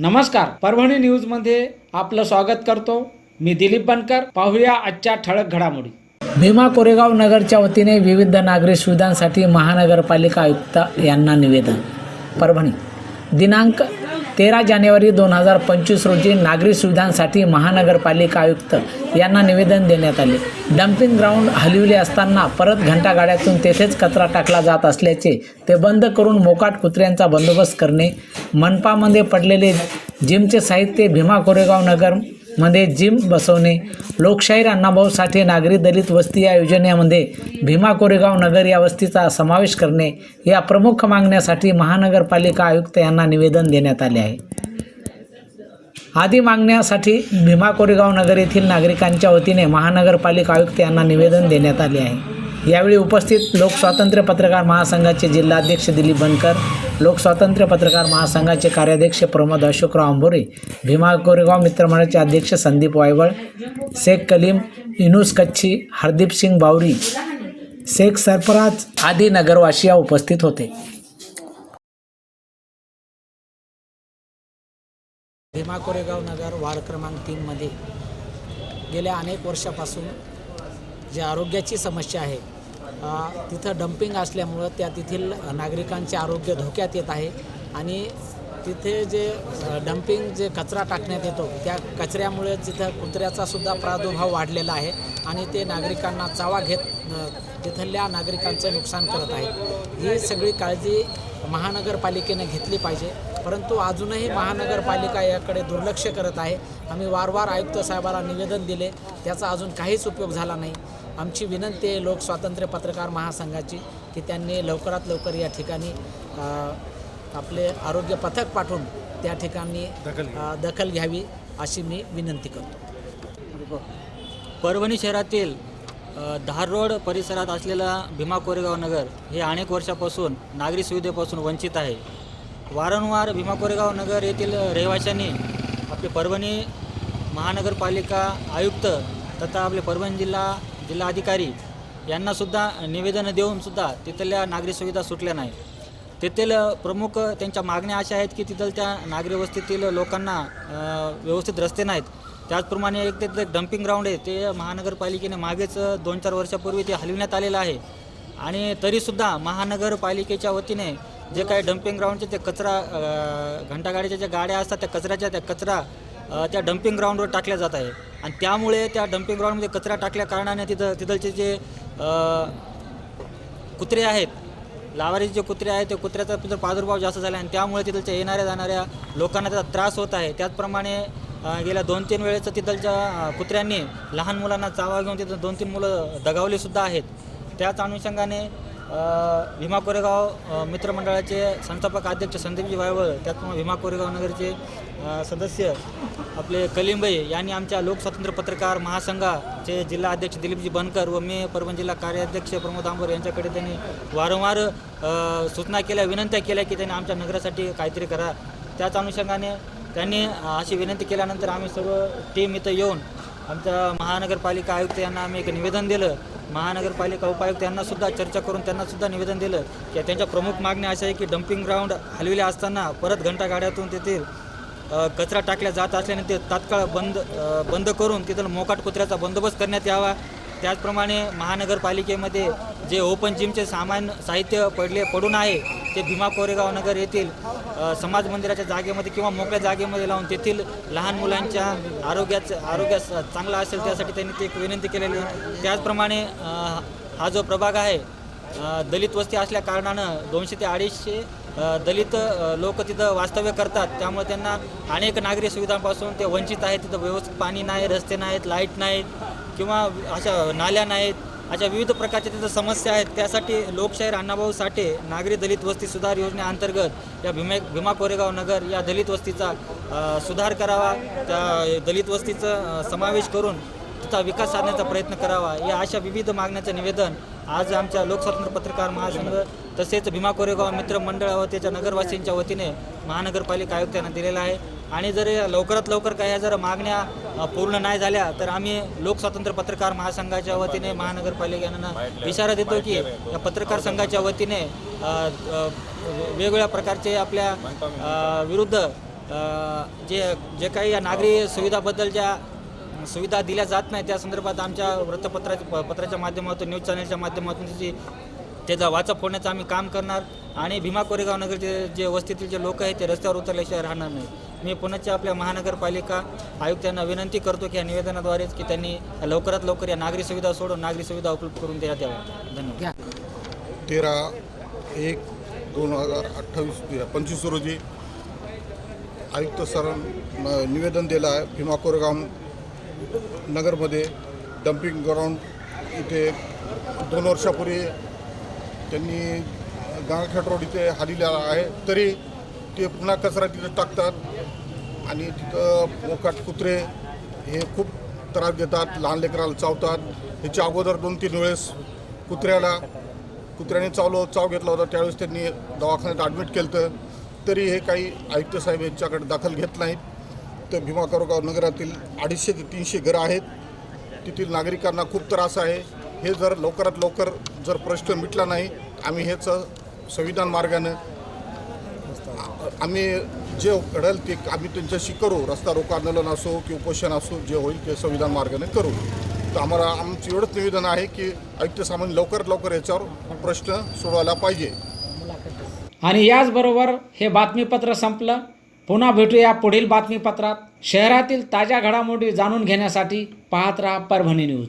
नमस्कार परभणी न्यूजमध्ये आपलं स्वागत करतो. मी दिलीप बनकर पाहूया आजच्या ठळक घडामोडी. भीमा कोरेगाव नगरच्या वतीने विविध नागरी सुविधांसाठी महानगरपालिका आयुक्त यांना निवेदन. परभणी. दिनांक तेरा जानेवारी दोन हजार पंचवीस रोजी नागरी सुविधांसाठी महानगरपालिका आयुक्त यांना निवेदन देण्यात आले. डम्पिंग ग्राउंड हलविले असताना परत घंटागाड्यातून तेथेच कचरा टाकला जात असल्याचे ते बंद करून मोकाट कुत्र्यांचा बंदोबस्त करणे मनपामध्ये पडलेले जिमचे साहित्य भीमा कोरेगाव नगर मध्ये जिम बसवणे लोकशाहीर अण्णाभाऊ साठे नागरी दलित वस्ती या योजनेमध्ये भीमा कोरेगाव नगर या वस्तीचा समावेश करणे या प्रमुख मागण्यासाठी महानगरपालिका आयुक्त यांना निवेदन देण्यात आले आहे. आदी मागण्यासाठी भीमा कोरेगाव नगर येथील नागरिकांच्या वतीने महानगरपालिका आयुक्त यांना निवेदन देण्यात आले आहे. यावेळी उपस्थित लोकस्वातंत्र्य पत्रकार महासंघाचे जिल्हाध्यक्ष दिलीप बनकर लोकस्वातंत्र्य पत्रकार महासंघाचे कार्याध्यक्ष प्रमोद अशोकराव अंभोरे भीमा कोरेगाव मित्रमंडळाचे अध्यक्ष संदीप वायवळ शेख कलीम इनुस कच्छी हरदीप सिंग बावरी शेख सरफराज आदी नगरवासिया उपस्थित होते. भीमा कोरेगाव नगर वार्ड क्रमांक तीनमध्ये गेल्या अनेक वर्षापासून जे आरोग्याची समस्या आहे तिथं डम्पिंग असल्यामुळं त्या तेथील नागरिकांचे आरोग्य धोक्यात येत आहे आणि तिथे जे डम्पिंग जे कचरा टाकण्यात येतो त्या कचऱ्यामुळे तिथं कुत्र्याचा सुद्धा प्रादुर्भाव वाढलेला आहे आणि ते नागरिकांना चावा घेत तिथल्या नागरिकांचं नुकसान करत आहेत. ही सगळी काळजी महानगरपालिकेने घेतली पाहिजे. परंतु अजूनही महानगरपालिका याकडे दुर्लक्ष करत आहे. आम्ही वारंवार आयुक्त साहेबाला निवेदन दिले. त्याचा अजून काहीच उपयोग झाला नाही. आमची विनंती आहे लोक स्वातंत्र्य पत्रकार महासंघाची की त्यांनी लवकरात लवकर या ठिकाणी आपले आरोग्य पथक पाठवून त्या ठिकाणी दखल घ्यावी. अशी मी विनंती करतो. परभणी शहरातील अ, धार रोड परिसरात असलेला भीमा कोरेगाव नगर हे अनेक वर्षापासून नागरी सुविधेपासून वंचित आहे. वारंवार भीमा कोरेगाव नगर येथील रहिवाशांनी आपले परभणी महानगरपालिका आयुक्त तथा आपले परभणी जिल्हा जिल्हाधिकारी यांनासुद्धा निवेदनं देऊनसुद्धा तिथल्या नागरी सुविधा सुटल्या नाही. तेथील प्रमुख त्यांच्या मागण्या अशा आहेत की तिथं त्या नागरी वस्तीतील लोकांना व्यवस्थित रस्ते नाहीत. त्याचप्रमाणे एक ते डम्पिंग ग्राउंड आहे ते महानगरपालिकेने मागेच दोन चार वर्षापूर्वी ते हलविण्यात आलेलं आहे. आणि तरीसुद्धा महानगरपालिकेच्या वतीने जे काही डम्पिंग ग्राउंडचे ते कचरा घंटागाडीच्या ज्या गाड्या असतात त्या कचऱ्याच्या त्या कचरा त्या डम्पिंग ग्राउंडवर टाकल्या जात आहे. आणि त्यामुळे त्या डम्पिंग ग्राउंडमध्ये कचरा टाकल्या कारणाने तिथं तिथलचे जे कुत्रे आहेत लावारीचे जे कुत्रे आहेत ते कुत्र्याचा तिथं प्रादुर्भाव जास्त झाला आणि त्यामुळे तिथलच्या येणाऱ्या जाणाऱ्या लोकांना त्याचा त्रास होत आहे. त्याचप्रमाणे गेल्या दोन तीन वेळेचं तिथलच्या कुत्र्यांनी लहान मुलांना चावा घेऊन तिथं दोन तीन मुलं दगावलीसुद्धा आहेत. त्याच अनुषंगाने भीमा कोरेगाव मित्रमंडळाचे संस्थापक अध्यक्ष संदीपजी वायवळ त्याचप्रमाणे भीमा कोरेगाव नगरचे सदस्य आपले कलिंबई यांनी आमच्या लोकस्वातंत्र्य पत्रकार महासंघाचे जिल्हा अध्यक्ष दिलीपजी बनकर व मी परभणी जिल्हा कार्याध्यक्ष प्रमोद आंबर यांच्याकडे त्यांनी वारंवार सूचना केल्या विनंत्या केल्या की त्यांनी आमच्या नगरासाठी काहीतरी करा. त्याच अनुषंगाने त्यांनी अशी विनंती केल्यानंतर आम्ही सर्व टीम इथं येऊन आमच्या महानगरपालिका आयुक्त यांना आम्ही एक निवेदन दिलं महानगरपालिका उपायुक्त यांना सुद्धा चर्चा करून त्यांना सुद्धा निवेदन दिलं. की त्यांच्या प्रमुख मागण्या अशा आहे की डम्पिंग ग्राउंड हलविले असताना परत घंटागाड्यातून तेथील कचरा टाकला जात असल्याने ते तात्काळ बंद बंद करून तिथं मोकाट कुत्र्याचा बंदोबस्त करण्यात यावा. त्याचप्रमाणे महानगरपालिकेमध्ये जे ओपन जिमचे सामान साहित्य पडले पडून आहे ते भीमा कोरेगाव नगर येथील समाज मंदिराच्या जागेमध्ये किंवा मोकळ्या जागेमध्ये लावून तेथील लहान मुलांच्या आरोग्याचं आरोग्यास चांगला असेल त्यासाठी त्यांनी ते एक विनंती केलेली त्याचप्रमाणे हा जो प्रभाग आहे दलित वस्ती असल्या कारणानं दोनशे ते अडीचशे दलित लोक तिथं वास्तव्य करतात. त्यामुळे त्यांना अनेक नागरी सुविधांपासून ते वंचित आहेत. तिथं व्यवस्थित पाणी नाही रस्ते नाहीत लाइट नाहीत किंवा अशा नाल्या नाहीत. अशा विविध प्रकारच्या तिथं समस्या आहेत. त्यासाठी लोकशाहीर अण्णाभाऊ साठे नागरी दलित वस्ती सुधार योजनेअंतर्गत या भीमे भीमा कोरेगाव नगर या दलित वस्तीचा सुधार करावा. त्या दलित वस्तीचा समावेश करून तिचा विकास साधण्याचा प्रयत्न करावा. या अशा विविध मागण्याचं निवेदन आज आमच्या लोकस्वातंत्र्य पत्रकार महासंघ तसेच भीमा कोरेगाव मित्र मंडळ व त्याच्या नगरवासींच्या वतीने महानगरपालिका आयुक्तांना दिलेला आहे. आणि जर या लवकरात लवकर काही जर मागण्या पूर्ण नाही झाल्या तर आम्ही लोकस्वातंत्र्य पत्रकार महासंघाच्या वतीने महानगरपालिकांना इशारा देतो की या पत्रकार संघाच्या वतीने वेगवेगळ्या प्रकारचे आपल्या विरुद्ध जे जे काही या नागरी सुविधाबद्दल ज्या सुविधा दिल्या जात नाही त्या संदर्भात आमच्या वृत्तपत्राच्या पत्राच्या माध्यमातून न्यूज चॅनलच्या माध्यमातून त्याची त्याचा वाचा फोडण्याचं आम्ही काम करणार आणि भीमा कोरेगाव नगरचे जे वस्तीतील जे लोक आहेत ते रस्त्यावर उतरल्याशिवाय राहणार नाही मी पुण्याच्या आपल्या महानगरपालिका आयुक्तांना विनंती करतो की या निवेदनाद्वारेच की त्यांनी लवकरात लवकर या नागरी सुविधा सोडून नागरी सुविधा उपलब्ध करून द्या द्याव्या. धन्यवाद. तेरा एक दोन हजार अठ्ठावीस पंचवीस रोजी आयुक्त सरांना निवेदन दिलं आहे. भीमा कोरेगाव नगरमध्ये डम्पिंग ग्राउंड इथे दोन वर्षापूर्वी त्यांनी गांगाखेड रोड इथे हादिलेला आहे तरी ते पुन्हा कचरा तिथं टाकतात आणि तिथं मोकाट कुत्रे हे खूप त्रास देतात लहान लेकराला चावतात. ह्याच्या अगोदर दोन तीन वेळेस कुत्र्याला कुत्र्याने चावलो चाव घेतला होता. त्यावेळेस त्यांनी दवाखान्यात ॲडमिट केलं तर तरी हे काही आयुक्त साहेब यांच्याकडे दाखल घेत नाहीत. तर भीमा करोगाव नगरातील अडीचशे ते तीनशे घरं आहेत. तेथील नागरिकांना खूप त्रास आहे. हे जर लवकरात लवकर जर प्रश्न मिटला नाही आम्ही हेच संविधान मार्गानं आम्ही जे घडेल ते आम्ही त्यांच्याशी करू. रस्ता रोको आंदोलन असो की उपोषण असो जे होईल ते संविधान मार्गाने करू. तर आम्हाला आमचं एवढंच निवेदन आहे की आयुक्त सामान्य लवकरात लवकर याच्यावर प्रश्न सोडवायला पाहिजे. आणि याचबरोबर हे बातमीपत्र संपलं. पुन्हा भेटूया पुढील बातमीपत्रात. शहरातील ताज्या घडामोडी जाणून घेण्यासाठी पाहत राहा परभणी न्यूज.